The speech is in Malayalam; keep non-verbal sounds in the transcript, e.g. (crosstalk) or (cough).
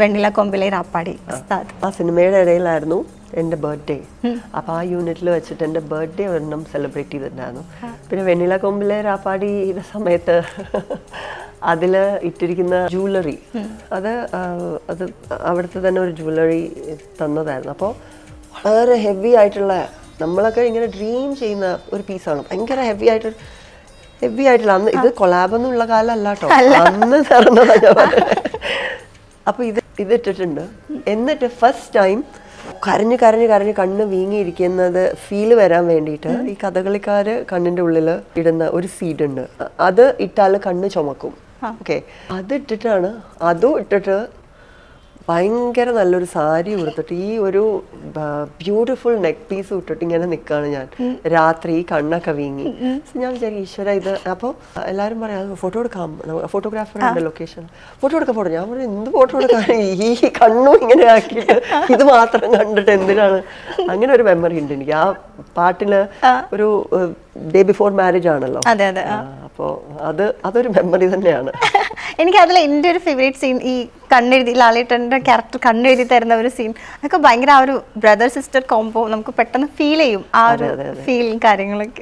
വെണ്ണില കൊമ്പിലെ രാപ്പാടി ആ. സിനിമയുടെ ഇടയിലായിരുന്നു എന്റെ ബർത്ത്ഡേ. അപ്പോൾ ആ യൂണിറ്റിൽ വെച്ചിട്ട് എന്റെ ബർത്ത്ഡേ ഒരെണ്ണം സെലിബ്രേറ്റ് ചെയ്തിട്ടുണ്ടായിരുന്നു. പിന്നെ വെണ്ണില കൊമ്പിലെ രാപ്പാടിയുടെ സമയത്ത് (laughs) അതിൽ ഇട്ടിരിക്കുന്ന ജൂവലറി അത് അത് അവിടുത്തെ തന്നെ ഒരു ജൂവലറി തന്നതായിരുന്നു. അപ്പോൾ വളരെ ഹെവി ആയിട്ടുള്ള നമ്മളൊക്കെ ഇങ്ങനെ ഡ്രീം ചെയ്യുന്ന ഒരു പീസാണ് ഭയങ്കര ഹെവി ആയിട്ട് ഹെവി ആയിട്ടുള്ള അന്ന് ഇത് കൊളാബൊന്നും ഉള്ള കാലമല്ല കേട്ടോ. അന്ന് നടന്നതാണ് (laughs) ഞാൻ പറയുന്നത്. അപ്പൊ ഇത് ഇതിട്ടിട്ടുണ്ട്. എന്നിട്ട് ഫസ്റ്റ് ടൈം കരഞ്ഞ് കരഞ്ഞ് കരഞ്ഞ് കണ്ണ് വീങ്ങിയിരിക്കുന്നത് ഫീൽ വരാൻ വേണ്ടിയിട്ട് ഈ കഥകളിക്കാര് കണ്ണിന്റെ ഉള്ളിൽ ഇടുന്ന ഒരു സീഡ് ഉണ്ട്. അത് ഇട്ടാൽ കണ്ണ് ചുമക്കും. ഓക്കെ അത് ഇട്ടിട്ടാണ് അതും ഇട്ടിട്ട് ഭയങ്കര നല്ലൊരു സാരി ഉടുത്തിട്ട് ഈ ഒരു ബ്യൂട്ടിഫുൾ നെക്ക് പീസ് ഇട്ടിട്ട് ഇങ്ങനെ നിൽക്കുകയാണ് ഞാൻ. രാത്രി കണ്ണൊക്കെ വീങ്ങി. ഞാൻ വിചാരിക്കും ഈശ്വര ഇത് അപ്പോൾ എല്ലാവരും പറയാം ഫോട്ടോ എടുക്കാം. ഫോട്ടോഗ്രാഫർ ഉണ്ട് ലൊക്കേഷൻ ഫോട്ടോ എടുക്കാൻ പോട്ടെ ഞാൻ പറഞ്ഞു എന്ത് ഫോട്ടോ എടുക്കാൻ? ഈ കണ്ണും ഇങ്ങനെ ആക്കിയിട്ട് ഇത് മാത്രം കണ്ടിട്ട് എന്തിനാണ്? അങ്ങനെ ഒരു മെമ്മറി ഉണ്ട് എനിക്ക്. ആ പാട്ടിന് ഒരു ഡേ ബിഫോർ മാരേജ് ആണല്ലോ. അതെ അതെ ആ, അപ്പോ അത് അതൊരു മെമ്മറി തന്നെയാണ്. എനിക്ക് അതിൽ എന്റെ ഒരു ഫേവറേറ്റ് സീൻ ഈ കണ്ണെഴുതി ലാലേട്ടന്റെ ക്യാരക്ടർ കണ്ണെഴുതി തരുന്ന ഒരു സീൻ അതൊക്കെ ഭയങ്കര ആ ഒരു ബ്രദർ സിസ്റ്റർ കോംബോ നമുക്ക് പെട്ടെന്ന് ഫീൽ ചെയ്യും ആ ഒരു ഫീലും കാര്യങ്ങളൊക്കെ.